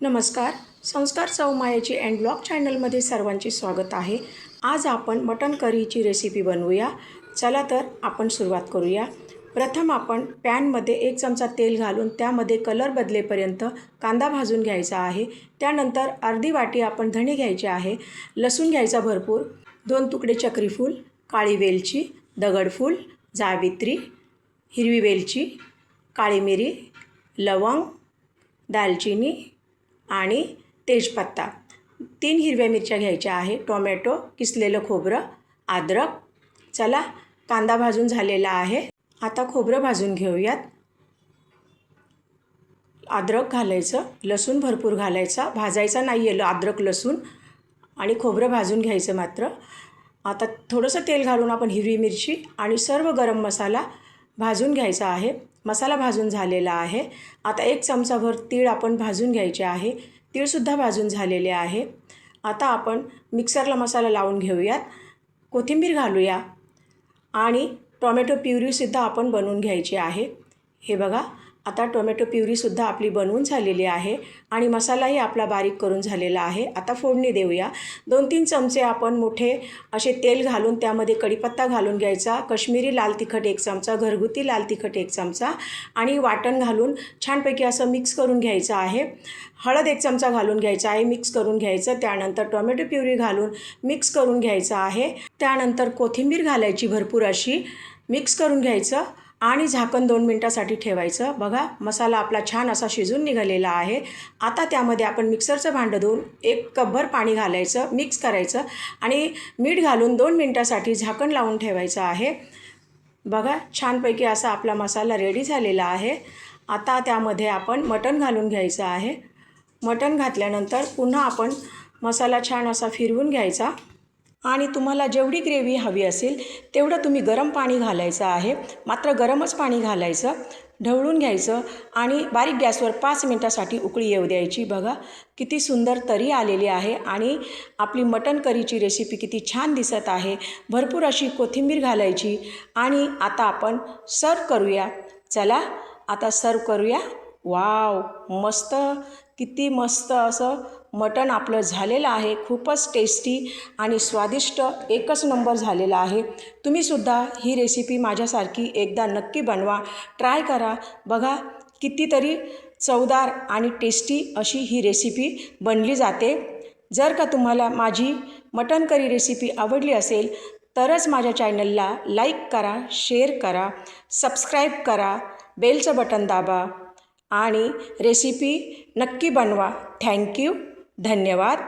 नमस्कार. संस्कार चौमायाची and blog चॅनलमध्ये सर्वांचे स्वागत आहे. आज आपण मटण करीची रेसिपी बनवूया. चला तर आपण सुरुवात करूया. प्रथम आपण पॅनमध्ये एक चमचा तेल घालून त्यामध्ये कलर बदलेपर्यंत कांदा भाजून घ्यायचा आहे. त्यानंतर अर्धी वाटी आपण धणे घ्यायचे आहे. लसूण घ्यायचा भरपूर. दोन तुकडे चक्रीफूल काळी वेलची दगडफूल जावित्री हिरवी वेलची काळी मिरी लवंग दालचिनी आणि तेजपत्ता. तीन हिरव्या मिरच्या घ्यायच्या आहे टोमॅटो किसलेलं खोबरं अद्रक. चला कांदा भाजून झालेला आहे. आता खोबरं भाजून घेऊयात. अद्रक घालायचं लसूण भरपूर घालायचा. भाजायचा नाही आहे अद्रक लसूण आणि खोबरं भाजून घ्यायचं मात्र. आता थोडंसं तेल घालून आपण हिरवी मिरची आणि सर्व गरम मसाला भाजून घ्यायचा आहे. मसाला भाजून झालेला आहे. आता एक चमचाभर तीळ आपण भाजून घ्यायचे आहे. तीळसुद्धा भाजून झालेले आहे. आता आपण मिक्सरला मसाला लावून घेऊयात. कोथिंबीर घालूया. आणि टोमॅटो प्युरीसुद्धा आपण बनवून घ्यायची आहे. हे बघा आता टोमॅटो प्युरीसुद्धा आपली बनवून झालेली आहे आणि मसालाही आपला बारीक करून झालेला आहे. आता फोडणी देऊया. दोन तीन चमचे आपण मोठे असे तेल घालून त्यामध्ये कढीपत्ता घालून घ्यायचा. कश्मीरी लाल तिखट एक चमचा घरगुती लाल तिखट एक चमचा आणि वाटण घालून छानपैकी असं मिक्स करून घ्यायचं आहे. हळद एक चमचा घालून घ्यायचा आहे मिक्स करून घ्यायचं. त्यानंतर टोमॅटो प्युरी घालून मिक्स करून घ्यायचं आहे. त्यानंतर कोथिंबीर घालायची भरपूर अशी. मिक्स करून घ्यायचं. आणि झाकण दोन मिनटासाठी ठेवायचं. बघा मसाला आपला छान असा शिजून निघालेला आहे. आता त्यामध्ये आपण मिक्सरचं भांडं धुवून एक कपभर पाणी घालायचं मिक्स करायचं आणि मीठ घालून दोन मिनटासाठी झाकण लावून ठेवायचं आहे. बघा छानपैकी असा आपला मसाला रेडी झालेला आहे. आता त्यामध्ये आपण मटण घालून घ्यायचं आहे. मटण घातल्यानंतर पुन्हा आपण मसाला छान असा फिरवून घ्यायचा. आणि तुम्हाला जेवढी ग्रेव्ही हवी असेल तेवढं तुम्ही गरम पाणी घालायचं आहे. मात्र गरमच पाणी घालायचं ढवळून घ्यायचं आणि बारीक गॅसवर पाच मिनटासाठी उकळी येऊ द्यायची. बघा किती सुंदर तरी आलेली आहे आणि आपली मटण करीची रेसिपी किती छान दिसत आहे. भरपूर अशी कोथिंबीर घालायची आणि आता आपण सर्व करूया. चला आता सर्व करूया. वाव मस्त किती मस्त असं मटण आपलं झालेलं आहे. खूपच टेस्टी आणि स्वादिष्ट एकच नंबर झालेला आहे. तुम्हीसुद्धा ही रेसिपी माझ्यासारखी एकदा नक्की बनवा. ट्राय करा. बघा कितीतरी चवदार आणि टेस्टी अशी ही रेसिपी बनली जाते. जर का तुम्हाला माझी मटण करी रेसिपी आवडली असेल तरच माझ्या चॅनलला लाईक करा शेअर करा सबस्क्राईब करा बेलचं बटन दाबा. आणि रेसिपी नक्की बनवा. थँक्यू धन्यवाद.